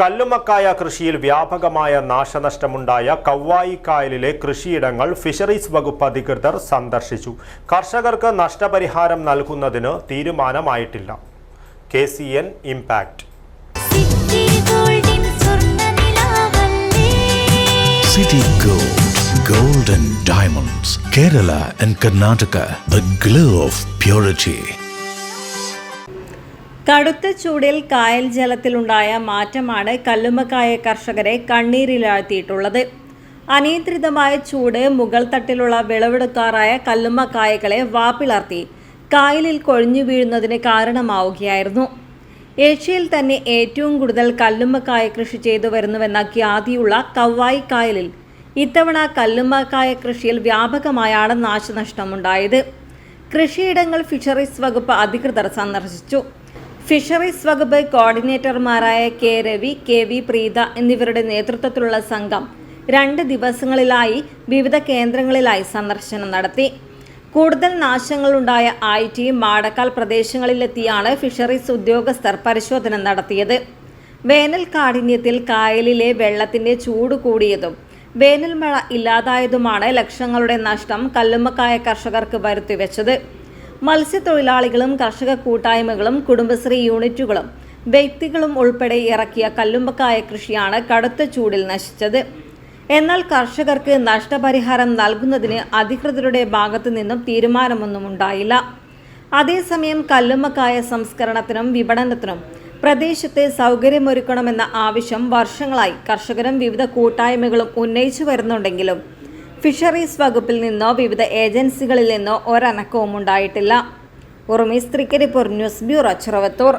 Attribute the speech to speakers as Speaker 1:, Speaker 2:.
Speaker 1: കല്ലുമക്കായ കൃഷിയിൽ വ്യാപകമായ നാശനഷ്ടമുണ്ടായ കവ്വായിക്കായലിലെ കൃഷിയിടങ്ങൾ ഫിഷറീസ് വകുപ്പ് അധികൃതർ സന്ദർശിച്ചു. കർഷകർക്ക് നഷ്ടപരിഹാരം നൽകുന്നതിന് തീരുമാനമായിട്ടില്ല. K C N impact.
Speaker 2: City Goldin സ്വർണനിലാവല്ലേ
Speaker 3: City Gold, Gold and Diamonds, Kerala and Karnataka, the glow of purity.
Speaker 4: കടുത്ത ചൂടിൽ കായൽ ജലത്തിലുണ്ടായ മാറ്റമാണ് കല്ലുമ്മക്കായ കർഷകരെ കണ്ണീരിലാഴ്ത്തിയിട്ടുള്ളത്. അനിയന്ത്രിതമായ ചൂട് മുകൾ തട്ടിലുള്ള വിളവെടുക്കാറായ കല്ലുമ്മക്കായകളെ വാപ്പിളർത്തി കായലിൽ കൊഴിഞ്ഞു വീഴുന്നതിന് കാരണമാവുകയായിരുന്നു. ഏഷ്യയിൽ തന്നെ ഏറ്റവും കൂടുതൽ കല്ലുമ്മക്കായ കൃഷി ചെയ്തു വരുന്നുവെന്ന ഖ്യാതിയുള്ള കവ്വായി കായലിൽ ഇത്തവണ കല്ലുമ്മക്കായ കൃഷിയിൽ വ്യാപകമായാണ് നാശനഷ്ടമുണ്ടായത്. കൃഷിയിടങ്ങൾ ഫിഷറീസ് വകുപ്പ് അധികൃതർ സന്ദർശിച്ചു. ഫിഷറീസ് വകുപ്പ് കോർഡിനേറ്റർമാരായ K Ravi K V Preetha എന്നിവരുടെ നേതൃത്വത്തിലുള്ള സംഘം രണ്ട് ദിവസങ്ങളിലായി വിവിധ കേന്ദ്രങ്ങളിലായി സന്ദർശനം നടത്തി. കൂടുതൽ നാശങ്ങളുണ്ടായ ടി മാടക്കാൽ പ്രദേശങ്ങളിലെത്തിയാണ് ഫിഷറീസ് ഉദ്യോഗസ്ഥർ പരിശോധന നടത്തിയത്. വേനൽ കാഠിന്യത്തിൽ കായലിലെ വെള്ളത്തിന്റെ ചൂട് കൂടിയതും വേനൽ മഴ ഇല്ലാതായതുമാണ് ലക്ഷങ്ങളുടെ നഷ്ടം കല്ലുമ്മക്കായ കർഷകർക്ക് വരുത്തിവെച്ചത്. മത്സ്യത്തൊഴിലാളികളും കർഷക കൂട്ടായ്മകളും കുടുംബശ്രീ യൂണിറ്റുകളും വ്യക്തികളും ഉൾപ്പെടെ ഇറക്കിയ കല്ലുമ്പക്കായ കൃഷിയാണ് കടുത്ത ചൂടിൽ നശിച്ചത്. എന്നാൽ കർഷകർക്ക് നഷ്ടപരിഹാരം നൽകുന്നതിന് അധികൃതരുടെ ഭാഗത്തു നിന്നും തീരുമാനമൊന്നും ഉണ്ടായില്ല. അതേസമയം കല്ലുമ്മക്കായ സംസ്കരണത്തിനും വിപണനത്തിനും പ്രദേശത്തെ സൗകര്യമൊരുക്കണമെന്ന ആവശ്യം വർഷങ്ങളായി കർഷകരും വിവിധ കൂട്ടായ്മകളും ഉന്നയിച്ചു വരുന്നുണ്ടെങ്കിലും ഫിഷറീസ് വകുപ്പിൽ നിന്നോ വിവിധ ഏജൻസികളിൽ നിന്നോ ഒരനക്കവും ഉണ്ടായിട്ടില്ല ഉറുമീസ് ത്രിക്കരിപ്പൂർ ന്യൂസ് ബ്യൂറോ ചെറുവത്തൂർ.